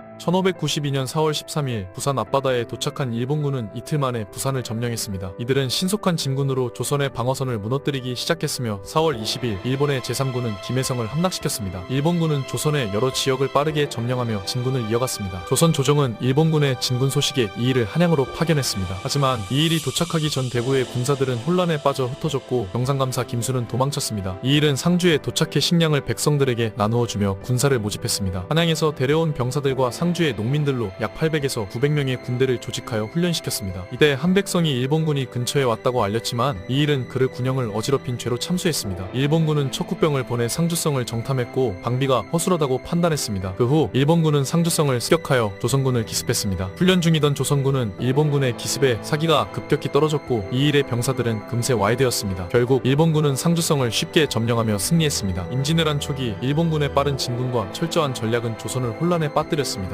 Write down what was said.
you 1592년 4월 13일 부산 앞바다에 도착한 일본군은 이틀 만에 부산을 점령했습니다. 이들은 신속한 진군으로 조선의 방어선을 무너뜨리기 시작했으며 4월 20일 일본의 제3군은 김해성을 함락시켰습니다. 일본군은 조선의 여러 지역을 빠르게 점령하며 진군을 이어갔습니다. 조선 조정은 일본군의 진군 소식에 이 일을 한양으로 파견했습니다. 하지만 이 일이 도착하기 전 대구의 군사들은 혼란에 빠져 흩어졌고 영상감사 김수는 도망쳤습니다. 이 일은 상주에 도착해 식량을 백성들에게 나누어 주며 군사를 모집했습니다. 한양에서 데려온 병사들과 상 주의 농민들로 약 800에서 900명의 군대를 조직하여 훈련시켰습니다. 이때 한백성이 일본군이 근처에 왔다고 알렸지만 이 일은 그를 군영을 어지럽힌 죄로 참수했습니다. 일본군은 척후병을 보내 상주성을 정탐했고 방비가 허술하다고 판단했습니다. 그 후 일본군은 상주성을 습격하여 조선군을 기습했습니다. 훈련 중이던 조선군은 일본군의 기습에 사기가 급격히 떨어졌고 이 일의 병사들은 금세 와해되었습니다. 결국 일본군은 상주성을 쉽게 점령하며 승리했습니다. 임진왜란 초기 일본군의 빠른 진군과 철저한 전략은 조선을 혼란에 빠뜨렸습니다.